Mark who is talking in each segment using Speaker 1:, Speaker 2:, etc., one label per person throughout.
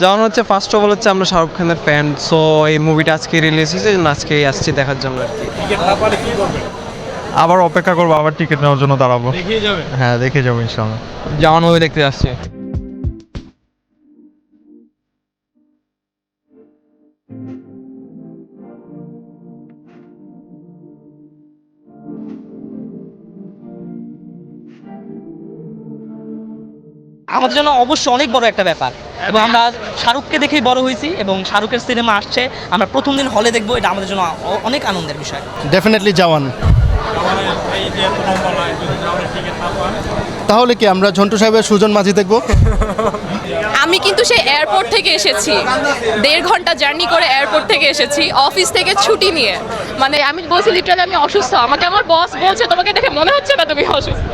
Speaker 1: যেমন হচ্ছে first of all হচ্ছে আমরা শাহরুখ খানের ফ্যান সো এই মুভিটা আজকে রিলিজ হয়েছে আজকে আসছি দেখার জন্য আর কি।
Speaker 2: আবার অপেক্ষা করব আবার টিকিট নেওয়ার জন্য দাঁড়াবো। হ্যাঁ দেখে যাব ইনশাল্লাহ
Speaker 1: জামান মুভি দেখতে আসছে
Speaker 3: আমাদের জন্য অবশ্যই অনেক বড় একটা ব্যাপার। এবং আমরা শাহরুখকে দেখেই বড় হয়েছি এবং শাহরুখের সিনেমা আসছে। আমরা প্রথম দিন হলে দেখব এটা আমাদের জন্য অনেক আনন্দের বিষয়।
Speaker 4: ডেফিনেটলি জওয়ান তাহলে কি আমরা ঝন্টু সাহেবের সুজন মাঝি দেখব?
Speaker 5: আমি কিন্তু সেই এয়ারপোর্ট থেকে এসেছি। দেড় ঘণ্টা জার্নি করে এয়ারপোর্ট থেকে এসেছি অফিস থেকে ছুটি নিয়ে। মানে আমি বলছি লিটারালি আমি অসুস্থ। আমাকে আমার বস বলছে তোমাকে দেখে মনে হচ্ছে না তুমি অসুস্থ?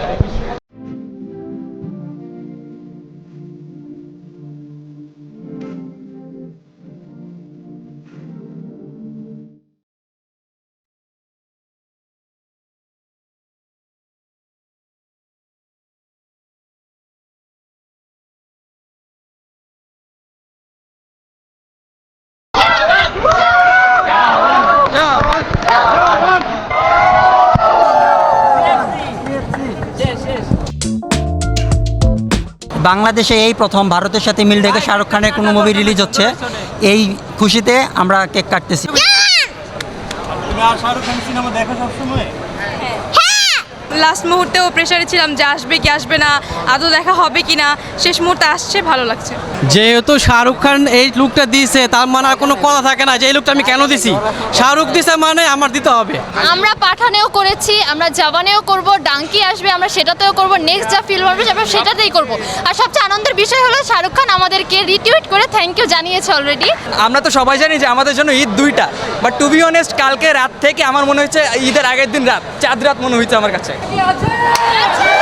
Speaker 6: বাংলাদেশে এই প্রথম ভারতের সাথে মিল রেখে শাহরুখ খানের কোনো মুভি রিলিজ হচ্ছে, এই খুশিতে আমরা কেক কাটতেছি।
Speaker 5: লাস্ট মুহূর্তেও প্রেশারে ছিলাম যে আসবে কি আসবে না আদৌ দেখা হবে কি না শেষ মুহূর্তে আসছে ভালো লাগছে।
Speaker 7: যেহেতু শাহরুখ খান এই লুকটা দিয়েছে তার মানে আর কোনো কথা থাকে না যে এই লুকটা আমি কেন দিছি। শাহরুখ দিছে মানে আমার দিতে হবে।
Speaker 8: আমরা পাঠানেও করেছি আমরা জাবানেও করব ডাঙ্কি আসবে আমরা সেটাতেও করব নেক্সট যা ফিল্ম আসবে আমরা সেটাতেই করব। আর সবচেয়ে আনন্দের বিষয় হলো শাহরুখ খান আমাদেরকে রিটুইট করে থ্যাংক ইউ জানিয়েছে অলরেডি
Speaker 7: আমরা তো সবাই জানি যে আমাদের জন্য ঈদ দুইটা বাট টু বি অনেস্ট কালকে রাত থেকে আমার মনে হচ্ছে ঈদের আগের দিন রাত। চাঁদ রাত মনে হয়েছে আমার কাছে।
Speaker 8: আচ্ছা।